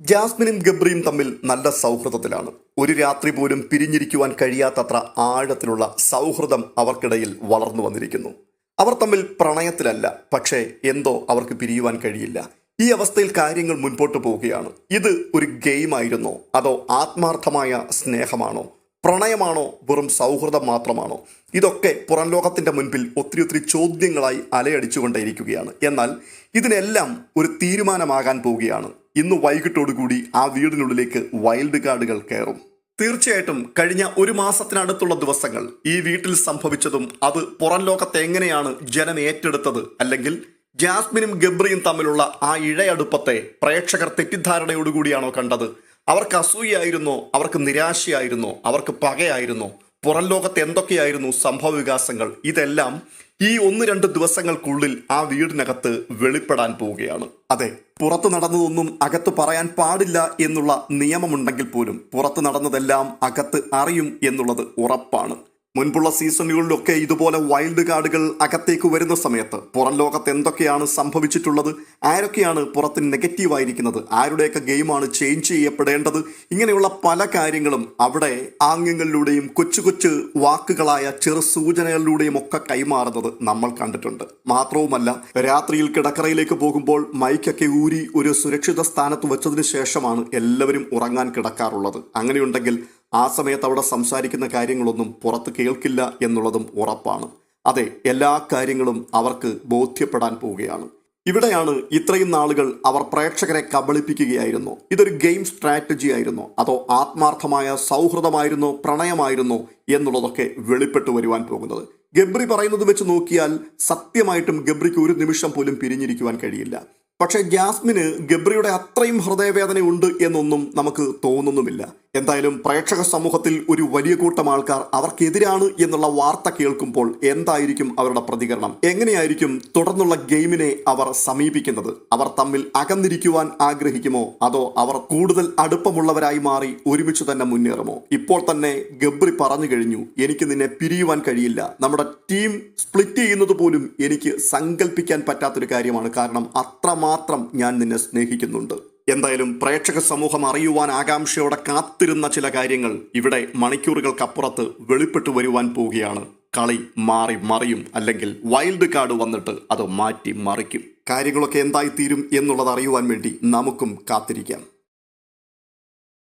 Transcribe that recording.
ജാസ്മിനും ഗബ്രിയും തമ്മിൽ നല്ല സൗഹൃദത്തിലാണ്. ഒരു രാത്രി പോലും പിരിഞ്ഞിരിക്കുവാൻ കഴിയാത്തത്ര ആഴത്തിലുള്ള സൗഹൃദം അവർക്കിടയിൽ വളർന്നു വന്നിരിക്കുന്നു. അവർ തമ്മിൽ പ്രണയത്തിലല്ല പക്ഷേ എന്തോ അവർക്ക് പിരിയുവാൻ കഴിയില്ല. ഈ അവസ്ഥയിൽ കാര്യങ്ങൾ മുൻപോട്ട് പോവുകയാണ്. ഇത് ഒരു ഗെയിമായിരുന്നോ? അതോ ആത്മാർത്ഥമായ സ്നേഹമാണോ? പ്രണയമാണോ? വെറും സൗഹൃദം മാത്രമാണോ? ഇതൊക്കെ പുറം ലോകത്തിന്റെ മുൻപിൽ ഒത്തിരി ഒത്തിരി ചോദ്യങ്ങളായി അലയടിച്ചുകൊണ്ടേയിരിക്കുകയാണ്. എന്നാൽ ഇതിനെല്ലാം ഒരു തീരുമാനമാകാൻ പോവുകയാണ്. ഇന്ന് വൈകിട്ടോടുകൂടി ആ വീടിനുള്ളിലേക്ക് വൈൽഡ് കാർഡുകൾ കയറും. തീർച്ചയായിട്ടും കഴിഞ്ഞ ഒരു മാസത്തിനടുത്തുള്ള ദിവസങ്ങൾ ഈ വീട്ടിൽ സംഭവിച്ചതും അത് പുറം ലോകത്തെ എങ്ങനെയാണ് ജനം ഏറ്റെടുത്തത് അല്ലെങ്കിൽ ജാസ്മിനും ഗബ്രിയും തമ്മിലുള്ള ആ ഇഴയടുപ്പത്തെ പ്രേക്ഷകർ തെറ്റിദ്ധാരണയോടുകൂടിയാണോ കണ്ടത്? അവർക്ക് അസൂയായിരുന്നോ അവർക്ക് നിരാശയായിരുന്നോ? അവർക്ക് പകയായിരുന്നോ? പുറം ലോകത്ത് എന്തൊക്കെയായിരുന്നു സംഭവ വികാസങ്ങൾ? ഇതെല്ലാം ഈ ഒന്ന് രണ്ട് ദിവസങ്ങൾക്കുള്ളിൽ ആ വീടിനകത്ത് വെളിപ്പെടാൻ പോവുകയാണ്. അതെ പുറത്ത് നടന്നതൊന്നും അകത്ത് പറയാൻ പാടില്ല എന്നുള്ള നിയമമുണ്ടെങ്കിൽ പോലും പുറത്ത് നടന്നതെല്ലാം അകത്ത് അറിയും എന്നുള്ളത് ഉറപ്പാണ്. മുൻപുള്ള സീസണുകളിലൊക്കെ ഇതുപോലെ വൈൽഡ് കാർഡുകൾ അകത്തേക്ക് വരുന്ന സമയത്ത് പുറം ലോകത്ത് എന്തൊക്കെയാണ് സംഭവിച്ചിട്ടുള്ളത് ആരൊക്കെയാണ് പുറത്ത് നെഗറ്റീവ് ആയിരിക്കുന്നത് ആരുടെയൊക്കെ ഗെയിമാണ് ചേഞ്ച് ചെയ്യപ്പെടേണ്ടത് ഇങ്ങനെയുള്ള പല കാര്യങ്ങളും അവിടെ ആംഗ്യങ്ങളിലൂടെയും കൊച്ചു കൊച്ചു വാക്കുകളായ ചെറു സൂചനകളിലൂടെയും ഒക്കെ കൈമാറുന്നത് നമ്മൾ കണ്ടിട്ടുണ്ട്. മാത്രവുമല്ല രാത്രിയിൽ കിടക്കറയിലേക്ക് പോകുമ്പോൾ മൈക്കൊക്കെ ഊരി ഒരു സുരക്ഷിത സ്ഥാനത്ത് വെച്ചതിന് ശേഷമാണ് എല്ലാവരും ഉറങ്ങാൻ കിടക്കാറുള്ളത്. അങ്ങനെയുണ്ടെങ്കിൽ ആ സമയത്ത് അവിടെ സംസാരിക്കുന്ന കാര്യങ്ങളൊന്നും പുറത്ത് കേൾക്കില്ല എന്നുള്ളതും ഉറപ്പാണ്. അതെ എല്ലാ കാര്യങ്ങളും അവർക്ക് ബോധ്യപ്പെടാൻ പോവുകയാണ്. ഇവിടെയാണ് ഇത്രയും നാളുകൾ അവർ പ്രേക്ഷകരെ കബളിപ്പിക്കുകയായിരുന്നു. ഇതൊരു ഗെയിം സ്ട്രാറ്റജി ആയിരുന്നു. അതോ ആത്മാർത്ഥമായ സൗഹൃദമായിരുന്നോ പ്രണയമായിരുന്നോ എന്നുള്ളതൊക്കെ വെളിപ്പെട്ടു വരുവാൻ പോകുന്നത്. ഗബ്രി പറയുന്നത് വെച്ച് നോക്കിയാൽ സത്യമായിട്ടും ഗബ്രിക്ക് ഒരു നിമിഷം പോലും പിരിഞ്ഞിരിക്കുവാൻ കഴിയില്ല. പക്ഷേ ജാസ്മിന് ഗബ്രിയുടെ അത്രയും ഹൃദയവേദന ഉണ്ട് എന്നൊന്നും നമുക്ക് തോന്നുന്നുമില്ല. എന്തായാലും പ്രേക്ഷക സമൂഹത്തിൽ ഒരു വലിയ കൂട്ടം ആൾക്കാർ അവർക്കെതിരാണ് എന്നുള്ള വാർത്ത കേൾക്കുമ്പോൾ എന്തായിരിക്കും അവരുടെ പ്രതികരണം? എങ്ങനെയായിരിക്കും തുടർന്നുള്ള ഗെയിമിനെ അവർ സമീപിക്കുന്നത്? അവർ തമ്മിൽ അകന്നിരിക്കുവാൻ ആഗ്രഹിക്കുമോ? അതോ അവർ കൂടുതൽ അടുപ്പമുള്ളവരായി മാറി ഒരുമിച്ച് തന്നെ മുന്നേറുമോ? ഇപ്പോൾ തന്നെ ഗബ്രി പറഞ്ഞു കഴിഞ്ഞു എനിക്ക് നിന്നെ പിരിയുവാൻ കഴിയില്ല. നമ്മുടെ ടീം സ്പ്ലിറ്റ് ചെയ്യുന്നത് പോലും എനിക്ക് സങ്കല്പിക്കാൻ പറ്റാത്തൊരു കാര്യമാണ്. കാരണം അത്രമാത്രം ഞാൻ നിന്നെ സ്നേഹിക്കുന്നുണ്ട്. എന്തായാലും പ്രേക്ഷക സമൂഹം അറിയുവാൻ ആകാംക്ഷയോടെ കാത്തിരുന്ന ചില കാര്യങ്ങൾ ഇവിടെ മണിക്കൂറുകൾക്കപ്പുറത്ത് വെളിപ്പെട്ടു വരുവാൻ പോവുകയാണ്. കളി മാറി മറിയും അല്ലെങ്കിൽ വൈൽഡ് കാർഡ് വന്നിട്ട് അത് മാറ്റി മറിക്കും. കാര്യങ്ങളൊക്കെ എന്തായിത്തീരും എന്നുള്ളത് അറിയുവാൻ വേണ്ടി നമുക്കും കാത്തിരിക്കാം.